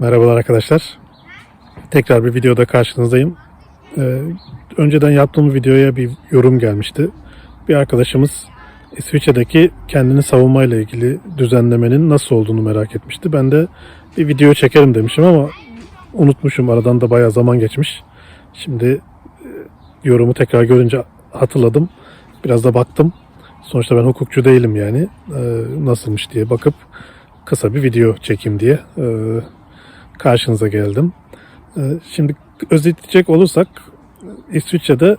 Merhabalar arkadaşlar. Tekrar bir videoda karşınızdayım. Ee, önceden yaptığım videoya bir yorum gelmişti. Bir arkadaşımız İsviçre'deki kendini savunmayla ilgili düzenlemenin nasıl olduğunu merak etmişti. Ben de bir video çekerim demişim ama unutmuşum. Aradan da bayağı zaman geçmiş. Şimdi e, yorumu tekrar görünce hatırladım. Biraz da baktım. Sonuçta ben hukukçu değilim yani. Ee, nasılmış diye bakıp kısa bir video çekeyim diye e, karşınıza geldim. Ee, Şimdi özetleyecek olursak İsviçre'de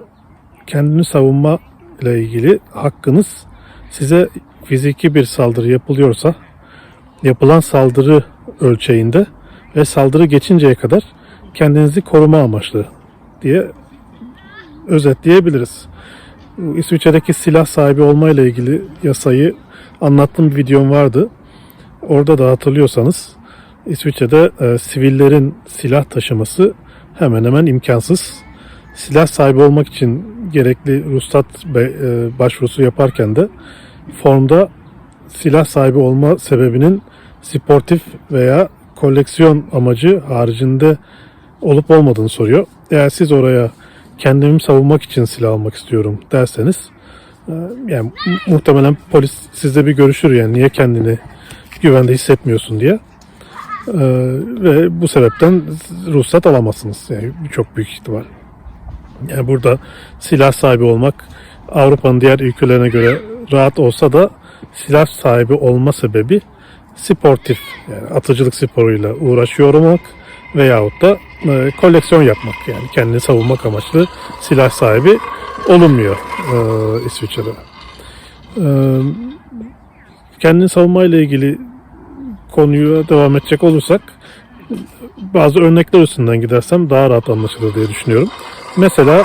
kendini savunma ile ilgili hakkınız size fiziki bir saldırı yapılıyorsa yapılan saldırı ölçeğinde ve saldırı geçinceye kadar kendinizi koruma amaçlı diye özetleyebiliriz. İsviçre'deki silah sahibi olma ile ilgili yasayı anlattığım bir videom vardı. Orada da hatırlıyorsanız İsviçre'de e, sivillerin silah taşıması hemen hemen imkansız. Silah sahibi olmak için gerekli ruhsat be- e, başvurusu yaparken de formda silah sahibi olma sebebinin sportif veya koleksiyon amacı haricinde olup olmadığını soruyor. Eğer siz oraya kendimi savunmak için silah almak istiyorum derseniz e, yani mu- muhtemelen polis sizle bir görüşür yani niye kendini güvende hissetmiyorsun diye. Ee, ve bu sebepten ruhsat alamazsınız. Yani çok büyük ihtimal. Yani burada silah sahibi olmak Avrupa'nın diğer ülkelerine göre rahat olsa da silah sahibi olma sebebi sportif yani atıcılık sporuyla uğraşıyor olmak veyahut da e, koleksiyon yapmak yani kendini savunmak amaçlı silah sahibi olunmuyor e, İsviçre'de. E, kendini savunmayla ilgili konuya devam edecek olursak bazı örnekler üstünden gidersem daha rahat anlaşılır diye düşünüyorum. Mesela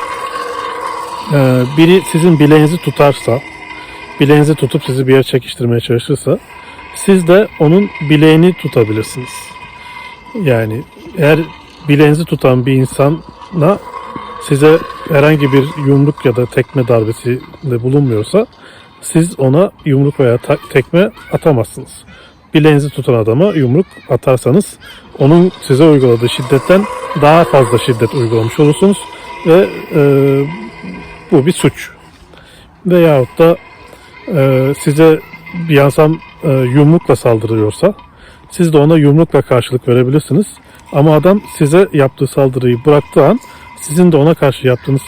e, biri sizin bileğinizi tutarsa, bileğinizi tutup sizi bir yere çekiştirmeye çalışırsa siz de onun bileğini tutabilirsiniz. Yani eğer bileğinizi tutan bir insana size herhangi bir yumruk ya da tekme darbesi de bulunmuyorsa siz ona yumruk veya tekme atamazsınız. Bileğinizi tutan adama yumruk atarsanız onun size uyguladığı şiddetten daha fazla şiddet uygulamış olursunuz ve e, bu bir suç. Veyahut da e, size bir insan e, yumrukla saldırıyorsa siz de ona yumrukla karşılık verebilirsiniz. Ama adam size yaptığı saldırıyı bıraktığı an sizin de ona karşı yaptığınız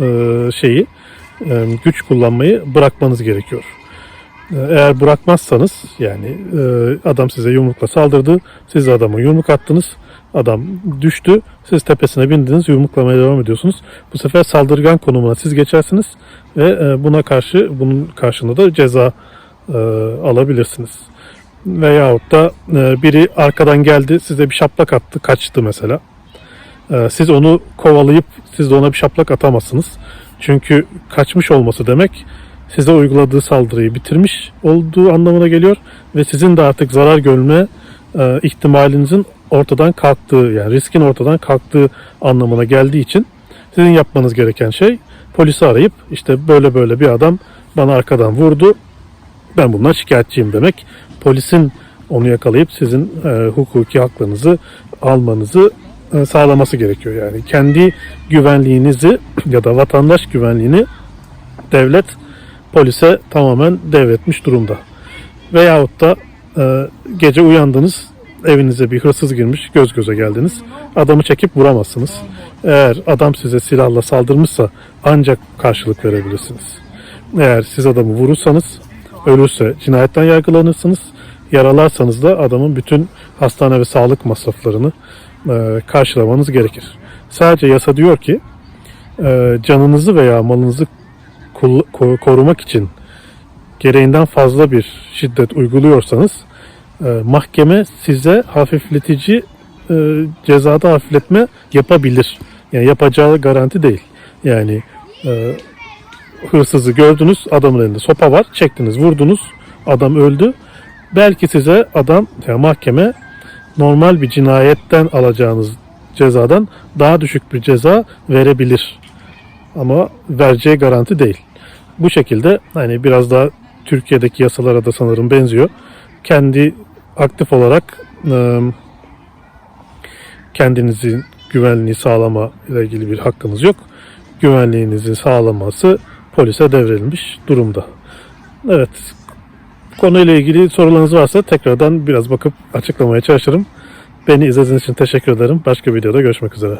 e, şeyi e, güç kullanmayı bırakmanız gerekiyor. Eğer bırakmazsanız yani e, adam size yumrukla saldırdı, siz adama yumruk attınız, adam düştü, siz tepesine bindiniz, yumruklamaya devam ediyorsunuz. Bu sefer saldırgan konumuna siz geçersiniz ve e, buna karşı bunun karşılığında da ceza e, alabilirsiniz. Veyahut da biri arkadan geldi, size bir şaplak attı, kaçtı mesela. Siz onu kovalayıp siz de ona bir şaplak atamazsınız. Çünkü kaçmış olması demek size uyguladığı saldırıyı bitirmiş olduğu anlamına geliyor ve sizin de artık zarar görme e, ihtimalinizin ortadan kalktığı yani riskin ortadan kalktığı anlamına geldiği için sizin yapmanız gereken şey polisi arayıp işte böyle böyle bir adam bana arkadan vurdu ben bundan şikayetçiyim demek. Polisin onu yakalayıp sizin e, hukuki haklarınızı almanızı e, sağlaması gerekiyor. Yani kendi güvenliğinizi ya da vatandaş güvenliğini devlet polise tamamen devretmiş durumda. Veyahut da e, gece uyandınız evinize bir hırsız girmiş göz göze geldiniz. Adamı çekip vuramazsınız. Eğer adam size silahla saldırmışsa ancak karşılık verebilirsiniz. Eğer siz adamı vurursanız ölürse cinayetten yargılanırsınız. Yaralarsanız da adamın bütün hastane ve sağlık masraflarını e, karşılamanız gerekir. Sadece yasa diyor ki e, canınızı veya malınızı korumak için gereğinden fazla bir şiddet uyguluyorsanız e, mahkeme size hafifletici e, cezada hafifletme yapabilir. Yani yapacağı garanti değil. Yani e, hırsızı gördünüz, adamın elinde sopa var, çektiniz, vurdunuz, adam öldü. Belki size adam, yani mahkeme normal bir cinayetten alacağınız cezadan daha düşük bir ceza verebilir. Ama vereceği garanti değil. Bu şekilde hani biraz daha Türkiye'deki yasalara da sanırım benziyor. Kendi aktif olarak e, kendinizin güvenliği sağlama ile ilgili bir hakkınız yok. Güvenliğinizin sağlanması polise devredilmiş durumda. Evet. Konuyla ilgili sorularınız varsa tekrardan biraz bakıp açıklamaya çalışırım. Beni izlediğiniz için teşekkür ederim. Başka videoda görüşmek üzere.